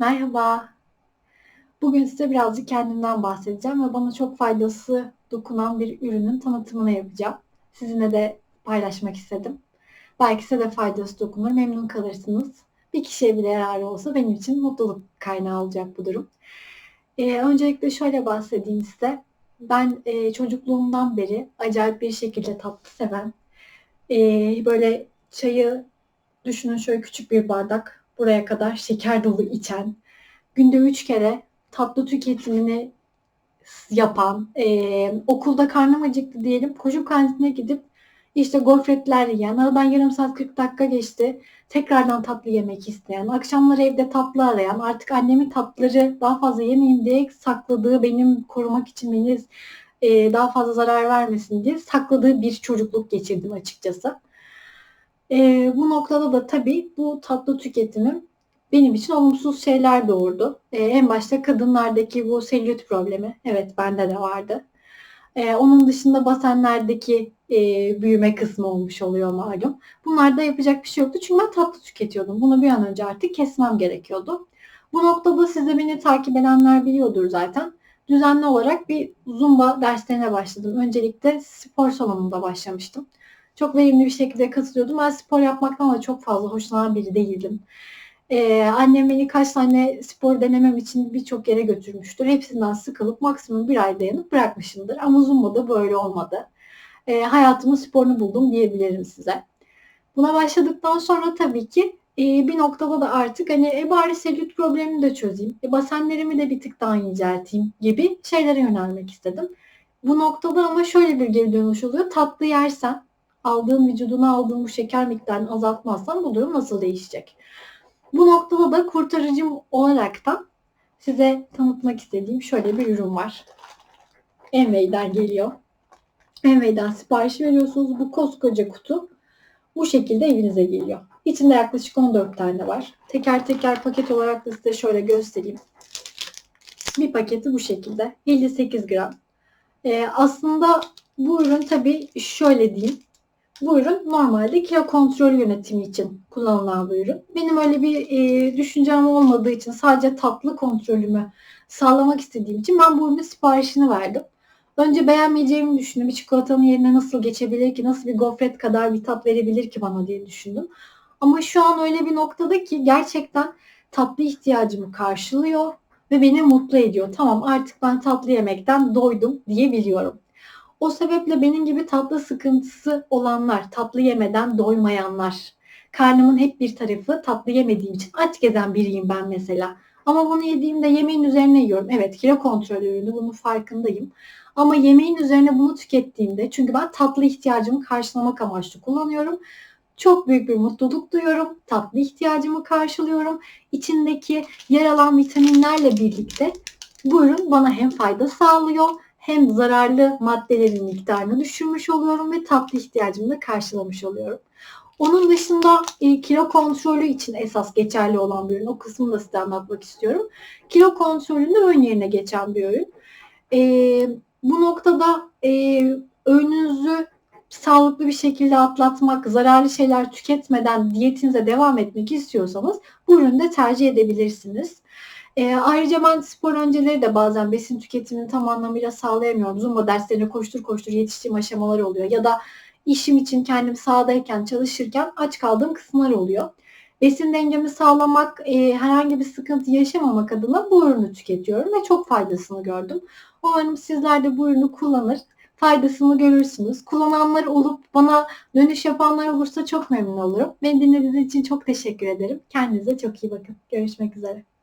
Merhaba. Bugün size birazcık kendimden bahsedeceğim ve bana çok faydası dokunan bir ürünün tanıtımını yapacağım. Sizinle de paylaşmak istedim. Belki size de faydası dokunur, memnun kalırsınız. Bir kişiye bile yararı olsa benim için mutluluk kaynağı olacak bu durum. Ee, öncelikle şöyle bahsedeyim size. Ben e, çocukluğumdan beri acayip bir şekilde tatlı seven, e, böyle çayı düşünün şöyle küçük bir bardak buraya kadar şeker dolu içen, günde üç kere tatlı tüketimini yapan, e, okulda karnım acıktı diyelim, koşup kantine gidip işte gofretler yiyen, aradan yarım saat 40 dakika geçti, tekrardan tatlı yemek isteyen, akşamları evde tatlı arayan, artık annemin tatlıları daha fazla yemeyeyim diye sakladığı, benim korumak için beni e, daha fazla zarar vermesin diye sakladığı bir çocukluk geçirdim açıkçası. E, bu noktada da tabii bu tatlı tüketimim benim için olumsuz şeyler doğurdu. E, en başta kadınlardaki bu selülit problemi. Evet bende de vardı. E, onun dışında basenlerdeki e, büyüme kısmı olmuş oluyor malum. Bunlarda yapacak bir şey yoktu çünkü ben tatlı tüketiyordum. Bunu bir an önce artık kesmem gerekiyordu. Bu noktada size beni takip edenler biliyordur zaten. Düzenli olarak bir zumba derslerine başladım. Öncelikle spor salonunda başlamıştım. Çok verimli bir şekilde katılıyordum. Ben spor yapmaktan da çok fazla hoşlanan biri değildim. Ee, annem beni kaç tane spor denemem için birçok yere götürmüştür. Hepsinden sıkılıp maksimum bir ay dayanıp bırakmışımdır. Ama Zumba'da böyle olmadı. Ee, hayatımın sporunu buldum diyebilirim size. Buna başladıktan sonra tabii ki e, bir noktada da artık hani e, bari selülit problemini de çözeyim. E, basenlerimi de bir tık daha incelteyim gibi şeylere yönelmek istedim. Bu noktada ama şöyle bir geri dönüş oluyor. Tatlı yersen aldığın vücuduna aldığın bu şeker miktarını azaltmazsan bu durum nasıl değişecek? Bu noktada da kurtarıcım olaraktan size tanıtmak istediğim şöyle bir ürün var. Envey'den geliyor. Envey'den sipariş veriyorsunuz. Bu koskoca kutu bu şekilde evinize geliyor. İçinde yaklaşık 14 tane var. Teker teker paket olarak da size şöyle göstereyim. Bir paketi bu şekilde. 58 gram. Ee, aslında bu ürün tabii şöyle diyeyim. Bu ürün normalde kilo kontrol yönetimi için kullanılan bir ürün. Benim öyle bir e, düşüncem olmadığı için sadece tatlı kontrolümü sağlamak istediğim için ben bu ürünün siparişini verdim. Önce beğenmeyeceğimi düşündüm. Bir çikolatanın yerine nasıl geçebilir ki, nasıl bir gofret kadar bir tat verebilir ki bana diye düşündüm. Ama şu an öyle bir noktada ki gerçekten tatlı ihtiyacımı karşılıyor ve beni mutlu ediyor. Tamam artık ben tatlı yemekten doydum diyebiliyorum. O sebeple benim gibi tatlı sıkıntısı olanlar, tatlı yemeden doymayanlar, karnımın hep bir tarafı tatlı yemediğim için aç gezen biriyim ben mesela. Ama bunu yediğimde yemeğin üzerine yiyorum. Evet kilo kontrol ürünü bunun farkındayım. Ama yemeğin üzerine bunu tükettiğimde çünkü ben tatlı ihtiyacımı karşılamak amaçlı kullanıyorum. Çok büyük bir mutluluk duyuyorum. Tatlı ihtiyacımı karşılıyorum. İçindeki yer alan vitaminlerle birlikte bu ürün bana hem fayda sağlıyor hem zararlı maddelerin miktarını düşürmüş oluyorum ve tatlı ihtiyacımı da karşılamış oluyorum. Onun dışında e, kilo kontrolü için esas geçerli olan bir ürün. O kısmını da size anlatmak istiyorum. Kilo kontrolünde ön yerine geçen bir ürün. E, bu noktada e, öğününüzü sağlıklı bir şekilde atlatmak, zararlı şeyler tüketmeden diyetinize devam etmek istiyorsanız bu ürünü de tercih edebilirsiniz. E, ayrıca ben spor önceleri de bazen besin tüketimini tam anlamıyla sağlayamıyorum. Zumba derslerine koştur koştur yetiştiğim aşamalar oluyor. Ya da işim için kendim sahadayken çalışırken aç kaldığım kısımlar oluyor. Besin dengemi sağlamak, e, herhangi bir sıkıntı yaşamamak adına bu ürünü tüketiyorum ve çok faydasını gördüm. Umarım sizler de bu ürünü kullanır, faydasını görürsünüz. Kullananlar olup bana dönüş yapanlar olursa çok memnun olurum. Beni dinlediğiniz için çok teşekkür ederim. Kendinize çok iyi bakın. Görüşmek üzere.